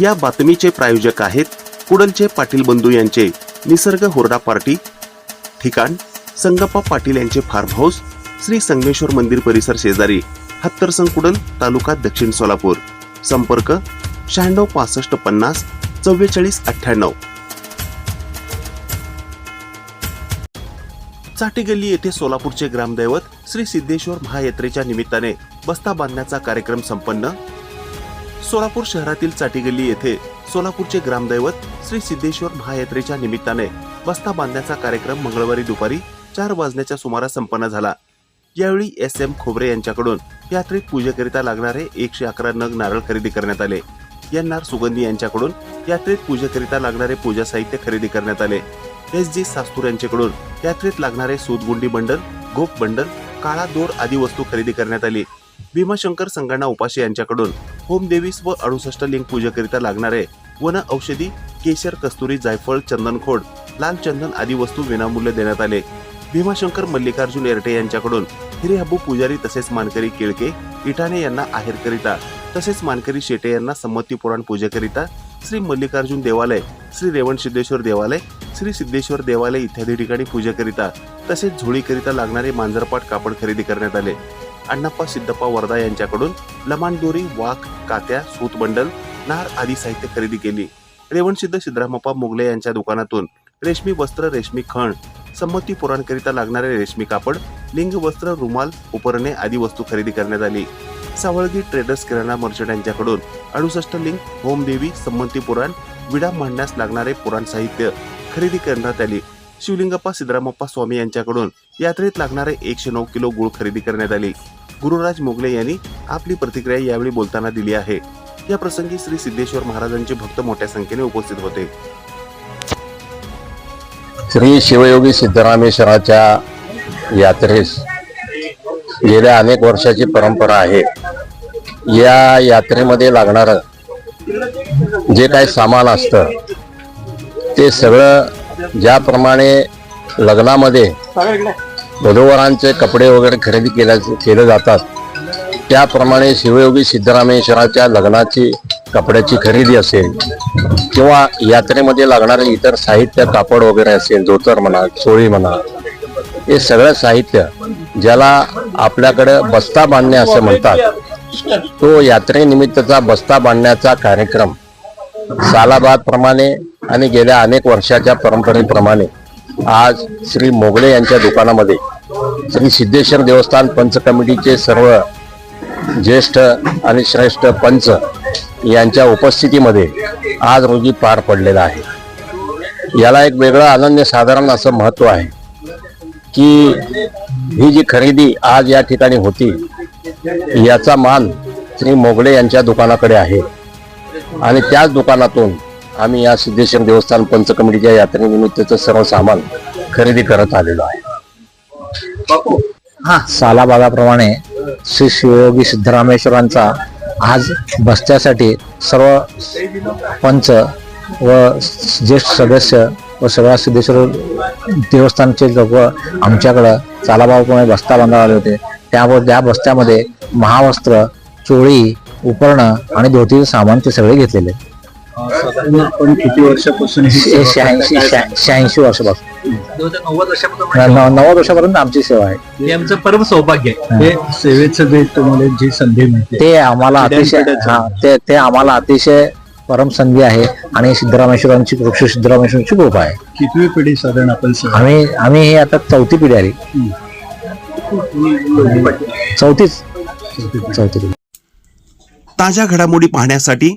या बातमीचे प्रायोजक आहेत कुडलचे पाटील बंधू यांचे निसर्ग हुरडा पार्टी. ठिकाण संगप्पा पाटील यांचे फार्म हाऊस श्री संगमेश्वर मंदिर परिसर शेजारी हत्तरसंग कुडल तालुका दक्षिण सोलापूर. संपर्क शहाण्णव पासष्ट पन्नास चव्वेचाळीस अठ्ठ्याण्णव. चाटी गल्ली येथे सोलापूरचे ग्रामदैवत श्री सिद्धेश्वर महायात्रेच्या निमित्ताने बस्ता बांधण्याचा कार्यक्रम संपन्न. सोलापूर शहरातील चाटीगल्ली येथे सोलापूरचे ग्रामदैवत श्री सिद्धेश्वर महायात्रेच्या निमित्ताने बस्ता बांधण्याचा कार्यक्रम मंगळवारी दुपारी चार वाजण्याच्या सुमारास संपन्न झाला. यावेळी एस एम खोबरे यांच्याकडून यात्रेत पूजेकरिता लागणारे एकशे अकरा नग नारळ खरेदी करण्यात आले. एन सुगंधी यांच्याकडून यात्रेत पूजेकरिता लागणारे पूजा साहित्य खरेदी करण्यात आले. एस जी सास्तूर यांच्याकडून यात्रेत लागणारे सूतगुंडी बंडल गोप बंडल काळा दोर आदी वस्तू खरेदी करण्यात आली. भीमाशंकर संगणा उपाशी यांच्याकडून होमदेवीस व अडुसष्ट लिंग पूजेकरिता लागणारे वन औषधी केशर कस्तुरी जायफळ चंदनखोड लाल चंदन आदी वस्तू विनामूल्य देण्यात आले. भीमाशंकर मल्लिकार्जुन एरटे यांच्याकडून हिरेहब्बू पुजारी तसेच मानकरी केळके इटाणे यांना आहेरकरिता तसेच मानकरी शेटे यांना संमती पुराण पूजेकरिता श्री मल्लिकार्जुन देवालय श्री रेवण सिद्धेश्वर देवालय श्री सिद्धेश्वर देवालय इत्यादी ठिकाणी पूजेकरिता तसेच झोळीकरिता लागणारे मांजरपाट कापड खरेदी करण्यात आले. अण्णाप्पा सिद्धप्पा वर्धा यांच्याकडून लमाण वाघ कात्या सूत बंडल नार आदी साहित्य खरेदी केली. रेवणसिद्ध सिद्धरामप्पा मोगले यांच्या दुकानातून रेशमी वस्त्र रेशमी खण संमती पुराणकरिता लागणारे रेशमी कापड लिंग वस्त्र रुमाल उपरणे आदी वस्तू खरेदी करण्यात आली. सावळगी ट्रेडर्स किराणा मर्चंट यांच्याकडून अडुसष्ट लिंग होमदेवी संमती पुराण विडा मांडण्यास लागणारे पुराण साहित्य खरेदी करण्यात आली. शिवलिंगप्पा सिद्धरामप्पा स्वामी यांच्याकडून यात्रेत लागणारे एकशे नऊ किलो गुळ खरेदी करण्यात आली. गुरुराज मोगले यांनी आपली प्रतिक्रिया यावेळी बोलताना दिली आहे. या प्रसंगी श्री सिद्धेश्वर महाराजांचे भक्त मोठ्या संख्येने उपस्थित होते. श्री शिवयोगी सिद्धरामेश्वराच्या यात्रेस गेल्या अनेक वर्षाची परंपरा आहे. या यात्रेमध्ये लागणारं जे काही सामान असतं ते सगळं ज्याप्रमाणे लग्नामध्ये वधूवरांचे कपडे वगैरे खरेदी केल्या केले जातात. त्याप्रमाणे शिवयोगी सिद्धरामेश्वराच्या लग्नाची कपड्याची खरेदी असेल किंवा यात्रेमध्ये लागणारे इतर साहित्य कापड वगैरे असेल धोतर म्हणा चोळी म्हणा हे सगळं साहित्य ज्याला आपल्याकडे बस्ता बांधणे असं म्हणतात तो यात्रेनिमित्तचा बस्ता बांधण्याचा कार्यक्रम सालाबादप्रमाणे आणि गेल्या अनेक वर्षाच्या परंपरेप्रमाणे आज श्री मोगले यांच्या दुकानामध्ये श्री सिद्धेश्वर देवस्थान पंच कमिटीचे सर्व ज्येष्ठ आणि श्रेष्ठ पंच यांच्या उपस्थितीमध्ये आज रोजी पार पडलेला आहे. याला एक वेगळं अनन्य साधारण असं महत्त्व आहे की ही जी खरेदी आज या ठिकाणी होती याचा मान श्री मोगले यांच्या दुकानाकडे आहे. आणि त्याच दुकानातून आम्ही या सिद्धेश्वर देवस्थान पंच कमिटीच्या यात्रेनिमित्तचं सर्व सामान खरेदी करत आलेलो आहे. सालाबागाप्रमाणे श्री शिवयोगी सिद्धरामेश्वरांचा आज बस्त्यासाठी सर्व पंच व ज्येष्ठ सदस्य व सगळ्या सिद्धेश्वर देवस्थानचे लोक आमच्याकडं चालाबाबाप्रमाणे बस्ता बांधायला आले होते. त्यावर त्या बस्त्यामध्ये महावस्त्र चोळी उपरणं आणि धोतीचं सामान ते सगळे घेतलेले. साधारण आपण किती वर्षापासून ही शहाऐंशी शहाऐंशी वर्षापासून. नव्वद वर्षापर्यंत आमची सेवा आहे. हे आमचं परम सौभाग्य आहे. हे सेवेचं जे तुम्हाला जी संधी मिळते ते आम्हाला अतिशय हा ते ते आम्हाला अतिशय परम संधी आहे आणि सिद्धरामेश्वरांची वृक्ष सिद्धरामेश्वरांची कृपा आहे. कितवी पिढी साधारण आपण सेवा आम्ही आम्ही ही आता चौथी पिढी आली. चौथीच. चौथी पिढी. ताज्या घडामोडी पाहण्यासाठी